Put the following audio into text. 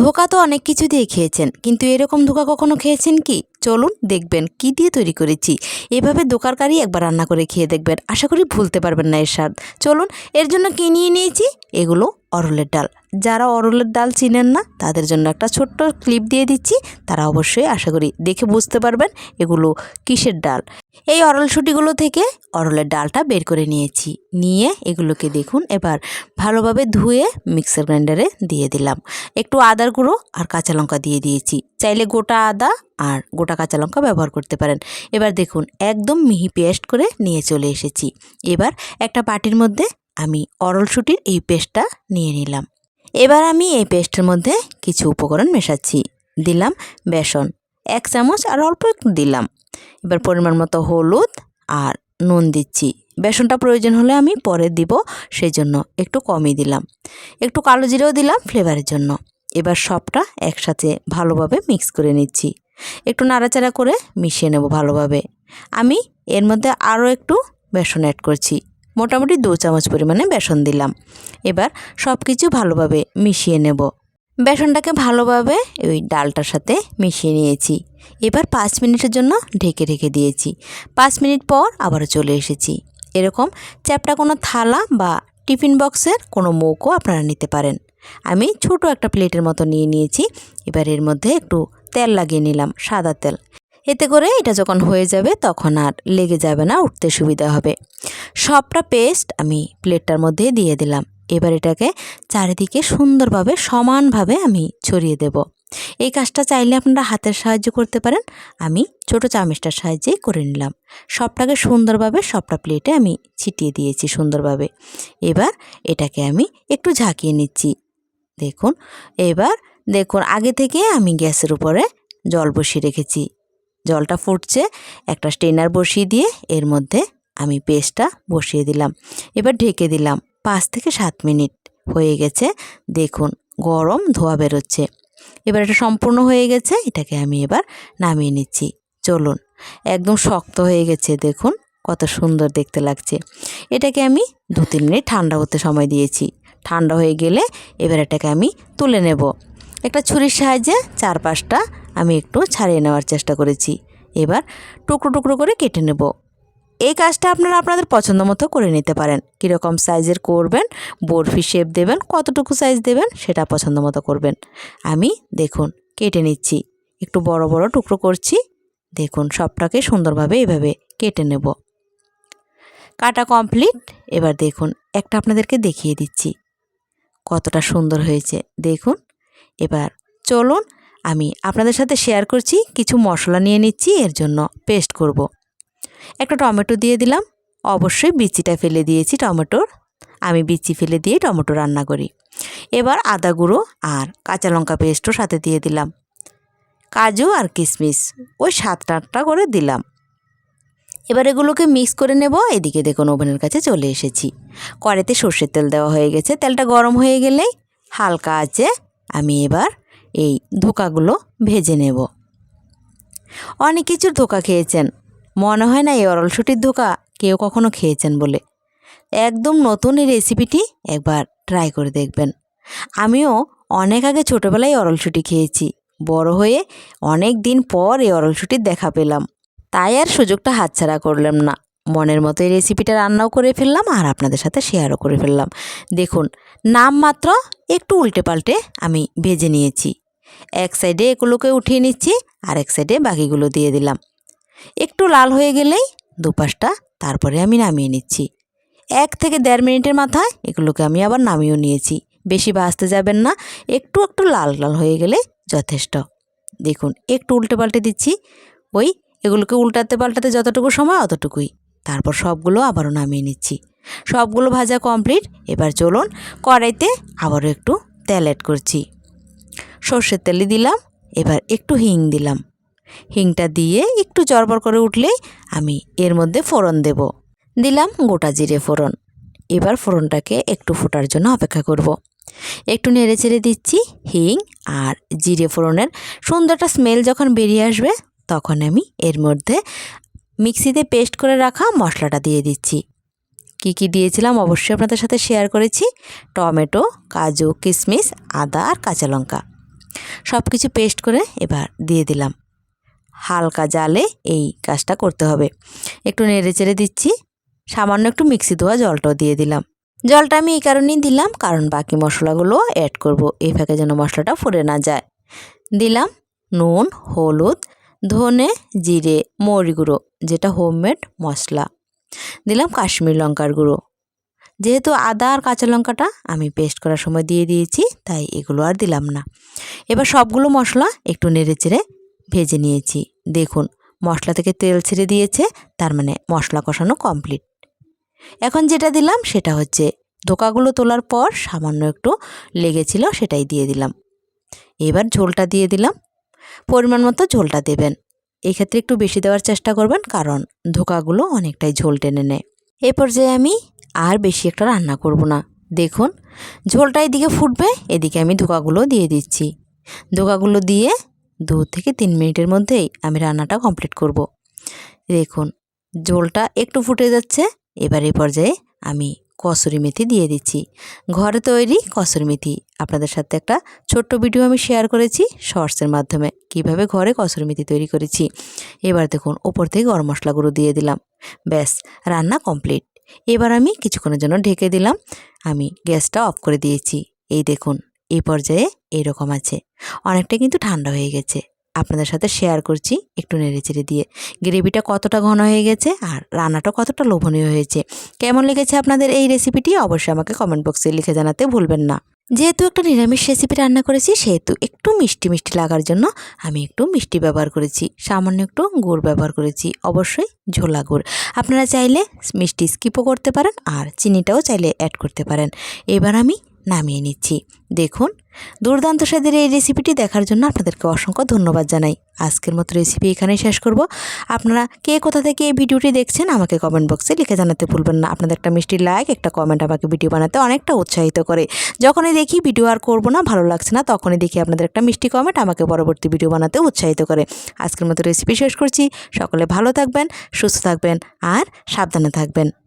ধোকা তো অনেক কিছু দিয়ে খেয়েছেন, কিন্তু এরকম ধোকা কখনো খেয়েছেন কি? চলুন দেখবেন কি দিয়ে তৈরি করেছি। এভাবে দোকারকারি একবার রান্না করে খেয়ে দেখবেন। আশা করি ভুলতে পারবেন না এর স্বাদ চলুন, এর জন্য কী নিয়ে নিয়েছি? এগুলো অরলের ডাল। যারা অরলের ডাল চিনেন না, তাদের জন্য একটা ছোট্ট ক্লিপ দিয়ে দিচ্ছি। তারা অবশ্যই আশা করি দেখে বুঝতে পারবেন এগুলো কিসের ডাল। এই অরল শুটিগুলো থেকে অরলের ডালটা বের করে নিয়েছি। নিয়ে এগুলোকে দেখুন, এবার ভালোভাবে ধুয়ে মিক্সার গ্রাইন্ডারে দিয়ে দিলাম। একটু আদার গুঁড়ো আর কাঁচা লঙ্কা দিয়ে দিয়েছি। চাইলে গোটা আদা আর গোটা কাঁচা লঙ্কা ব্যবহার করতে পারেন। এবার দেখুন, একদম মিহি পেস্ট করে নিয়ে চলে এসেছি। এবার একটা বাটির মধ্যে আমি অরল শুটির এই পেস্টটা নিয়ে নিলাম। এবার আমি এই পেস্টের মধ্যে কিছু উপকরণ মেশাচ্ছি। দিলাম বেসন। এক চামচ আর অল্প একটু দিলাম। এবার পরিমাণ মতো হলুদ আর নুন দিচ্ছি। বেসনটা প্রয়োজন হলে আমি পরে দিব সেই জন্য একটু কমই দিলাম। একটু কালো জিরেও দিলাম ফ্লেভারের জন্য। এবার সবটা একসাথে ভালোভাবে মিক্স করে নিচ্ছি। একটু নাড়াচাড়া করে মিশিয়ে নেব ভালোভাবে। আমি এর মধ্যে আরও একটু বেসন অ্যাড করছি। মোটামুটি দু চামচ পরিমাণে বেসন দিলাম। এবার সব কিছু ভালোভাবে মিশিয়ে নেব। বেসনটাকে ভালোভাবে ওই ডালটার সাথে মিশিয়ে নিয়েছি। এবার পাঁচ মিনিটের জন্য ঢেকে রেখে দিয়েছি। পাঁচ মিনিট পর আবারও চলে এসেছি। এরকম চ্যাপটা কোনো থালা বা টিফিন বক্সের কোনো মুখও আপনারা নিতে পারেন। আমি ছোট একটা প্লেটের মতো নিয়ে নিয়েছি। এবার এর মধ্যে একটু তেল লাগিয়ে নিলাম, সাদা তেল। এতে করে এটা যখন হয়ে যাবে তখন আর লেগে যাবে না, উঠতে সুবিধা হবে। সবটা পেস্ট আমি প্লেটটার মধ্যে দিয়ে দিলাম। এবার এটাকে চারিদিকে সুন্দরভাবে, সমানভাবে আমি ছড়িয়ে দেব। এই কাজটা চাইলে আপনারা হাতের সাহায্য করতে পারেন। আমি ছোট চামচটার সাহায্যেই করে নিলাম। সবটাকে সুন্দরভাবে, সবটা প্লেটে আমি ছিটিয়ে দিয়েছি সুন্দরভাবে। এবার এটাকে আমি একটু ঝাঁকিয়ে নিচ্ছি। দেখুন, এবার দেখুন, আগে থেকে আমি গ্যাসের উপরে জল বসিয়ে রেখেছি। জলটা ফুটছে, একটা স্টেনার বসিয়ে দিয়ে এর মধ্যে আমি পেস্টটা বসিয়ে দিলাম। এবার ঢেকে দিলাম। পাঁচ থেকে সাত মিনিট হয়ে গেছে। দেখুন, গরম ধোয়া বেরোচ্ছে। এবার এটা সম্পূর্ণ হয়ে গেছে, এটাকে আমি এবার নামিয়ে নিচ্ছি। চলুন, একদম শক্ত হয়ে গেছে, দেখুন কত সুন্দর দেখতে লাগছে। এটাকে আমি দু তিন মিনিট ঠান্ডা হতে সময় দিয়েছি। ঠান্ডা হয়ে গেলে এবার এটাকে আমি তুলে নেব। একটা ছুরির সাহায্যে চারপাশটা আমি একটু ছাড়িয়ে নেওয়ার চেষ্টা করেছি। এবার টুকরো টুকরো করে কেটে নেব। এই কাজটা আপনারা আপনাদের পছন্দ মতো করে নিতে পারেন। কীরকম সাইজের করবেন, বরফি শেপ দেবেন, কতটুকু সাইজ দেবেন সেটা পছন্দ মতো করবেন। আমি দেখুন, কেটে নিচ্ছি। একটু বড় বড় টুকরো করছি। দেখুন, সবটাকে সুন্দরভাবে এভাবে কেটে নেব। কাটা কমপ্লিট এবার দেখুন, একটা আপনাদেরকে দেখিয়ে দিচ্ছি। কতটা সুন্দর হয়েছে। দেখুন, এবার চলুন, আমি আপনাদের সাথে শেয়ার করছি। কিছু মশলা নিয়ে নিচ্ছি, এর জন্য পেস্ট করব। একটা টমেটো দিয়ে দিলাম। অবশ্যই বিচিটা ফেলে দিয়েছি টমেটোর। আমি বিচি ফেলে দিয়ে টমেটো রান্না করি। এবার আদা গুঁড়ো আর কাঁচা লঙ্কা পেস্টও সাথে দিয়ে দিলাম। কাজু আর কিশমিশ ওই সাতটা আটটা করে দিলাম। এবার এগুলোকে মিক্স করে নেব। এদিকে দেখুন ওভেনের কাছে চলে এসেছি। কড়াইতে সর্ষের তেল দেওয়া হয়ে গেছে। তেলটা গরম হয়ে গেলেই হালকা আছে আমি এবার এই ধোকাগুলো ভেজে নেব। অনেক কিছুর ধোকা খেয়েছেন। মনে হয় না এই অরলশুটির ধোকা কেউ কখনো খেয়েছেন বলে। একদম নতুন এই রেসিপিটি একবার ট্রাই করে দেখবেন। আমিও অনেক আগে ছোটোবেলায় অরলশুটি খেয়েছি। বড় হয়ে অনেক দিন পর এই অরলশুটির দেখা পেলাম। তাই আর সুযোগটা হাতছাড়া করলাম না। মনের মতো এই রেসিপিটা রান্নাও করে ফেললাম আর আপনাদের সাথে শেয়ারও করে ফেললাম। দেখুন, নাম মাত্র একটু উল্টে পাল্টে আমি ভেজে নিয়েছি। এক সাইডে এগুলোকে উঠিয়ে নিচ্ছি আর এক সাইডে বাকিগুলো দিয়ে দিলাম। একটু লাল হয়ে গেলেই দুপাশটা তারপরে আমি নামিয়ে নিচ্ছি। এক থেকে দেড় মিনিটের মাথায় এগুলোকে আমি আবার নামিয়েও নিয়েছি। বেশি ভাজতে যাবেন না, একটু একটু লাল লাল হয়ে গেলে যথেষ্ট। দেখুন, একটু উল্টে পাল্টে দিচ্ছি। ওই এগুলোকে উল্টাতে পাল্টাতে যতটুকু সময় অতটুকুই। তারপর সবগুলো আবারও নামিয়ে নিচ্ছি। সবগুলো ভাজা কমপ্লিট। এবার চলুন কড়াইতে আবারও একটু তেল অ্যাড করছি। সর্ষের তেলই দিলাম। এবার একটু হিং দিলাম। হিংটা দিয়ে একটু চরবর করে উঠলেই আমি এর মধ্যে ফোড়ন দেব। দিলাম গোটা জিরে ফোড়ন। এবার ফোড়নটাকে একটু ফোটার জন্য অপেক্ষা করব। একটু নেড়ে চেড়ে দিচ্ছি হিং আর জিরে ফোড়নের সুন্দর একটা স্মেল যখন বেরিয়ে আসবে, তখন আমি এর মধ্যে মিক্সিতে পেস্ট করে রাখা মশলাটা দিয়ে দিচ্ছি। কি কি দিয়েছিলাম অবশ্যই আপনাদের সাথে শেয়ার করেছি। টমেটো, কাজু কিশমিশ আদা আর কাঁচা লঙ্কা। সব কিছু পেস্ট করে এবার দিয়ে দিলাম। হালকা জালে এই কাজটা করতে হবে। একটু নেড়ে চেড়ে দিচ্ছি। সামান্য একটু মিক্সি ধোয়া জলটাও দিয়ে দিলাম। জলটা আমি এই কারণেই দিলাম, কারণ বাকি মশলাগুলো অ্যাড করব। এই ফাঁকে যেন মশলাটা ফুরে না যায়। দিলাম নুন, হলুদ, ধনে, জিরে, মৌরি গুঁড়ো, যেটা হোমমেড মশলা। দিলাম কাশ্মীর লঙ্কার গুঁড়ো। যেহেতু আদা আর কাঁচা লঙ্কাটা আমি পেস্ট করার সময় দিয়ে দিয়েছি, তাই এগুলো আর দিলাম না। এবার সবগুলো মশলা একটু নেড়ে চেড়ে ভেজে নিয়েছি। দেখুন, মশলা থেকে তেল ছেড়ে দিয়েছে, তার মানে মশলা কষানো কমপ্লিট এখন যেটা দিলাম সেটা হচ্ছে, ধোকাগুলো তোলার পর সামান্য একটু লেগেছিল সেটাই দিয়ে দিলাম। এবার ঝোলটা দিয়ে দিলাম। পরিমাণ মতো ঝোলটা দেবেন। এই ক্ষেত্রে একটু বেশি দেওয়ার চেষ্টা করবেন, কারণ ধোকাগুলো অনেকটাই ঝোল টেনে নেয়। এই পর্যায়ে আমি আর বেশি একটা রান্না করব না। দেখুন, ঝোলটা এদিকে ফুটবে, এদিকে আমি ধোকাগুলো দিয়ে দিচ্ছি। ধোকাগুলো দিয়ে দু থেকে তিন মিনিটের মধ্যেই আমি রান্নাটা কমপ্লিট করব। দেখুন, ঝোলটা একটু ফুটে যাচ্ছে, এবার এই পর্যায়ে আমি কসুরি মেথি দিয়ে দিচ্ছি। ঘরে তৈরি কসুরি মেথি। আপনাদের সাথে একটা ছোট্ট ভিডিও আমি শেয়ার করেছি শর্টসের মাধ্যমে, কীভাবে ঘরে কসুরি মেথি তৈরি করেছি। এবার দেখুন, ওপর থেকে গরম মশলা গুঁড়ো দিয়ে দিলাম। ব্যাস, রান্না কমপ্লিট এবার আমি কিছুক্ষণের জন্য ঢেকে দিলাম। আমি গ্যাসটা অফ করে দিয়েছি। এই দেখুন এই পর্যায়ে এইরকম আছে। অনেকটা কিন্তু ঠান্ডা হয়ে গেছে। আপনাদের সাথে শেয়ার করছি একটু নেড়ে চেড়ে দিয়ে। গ্রেভিটা কতটা ঘন হয়ে গেছে আর রান্নাটা কতটা লোভনীয় হয়েছে। কেমন লেগেছে আপনাদের এই রেসিপিটি অবশ্যই আমাকে কমেন্ট বক্সে লিখে জানাতে ভুলবেন না। যেহেতু একটা নিরামিষ রেসিপি রান্না করেছি, সেহেতু একটু মিষ্টি মিষ্টি লাগার জন্য আমি একটু মিষ্টি ব্যবহার করেছি। সামান্য একটু গুড় ব্যবহার করেছি, অবশ্যই ঝোলা গুড়। আপনারা চাইলে মিষ্টি স্কিপও করতে পারেন আর চিনিটাও চাইলে অ্যাড করতে পারেন। এবার আমি নামিয়ে নিচ্ছি। দেখুন, দুর্দান্ত স্বাদের এই রেসিপিটি দেখার জন্য আপনাদেরকে অসংখ্য ধন্যবাদ জানাই। আজকের মতো রেসিপি এখানেই শেষ করব। আপনারা কে কোথা থেকে এই ভিডিওটি দেখছেন আমাকে কমেন্ট বক্সে লিখে জানাতে ভুলবেন না। আপনাদের একটা মিষ্টি লাইক একটা কমেন্ট আমাকে ভিডিও বানাতে অনেকটা উৎসাহিত করে। যখনই দেখি ভিডিও আর করব না, ভালো লাগছে না, তখনই দেখি আপনাদের একটা মিষ্টি কমেন্ট আমাকে পরবর্তী ভিডিও বানাতে উৎসাহিত করে। আজকের মতো রেসিপি শেষ করছি। সকলে ভালো থাকবেন, সুস্থ থাকবেন আর সাবধানে থাকবেন।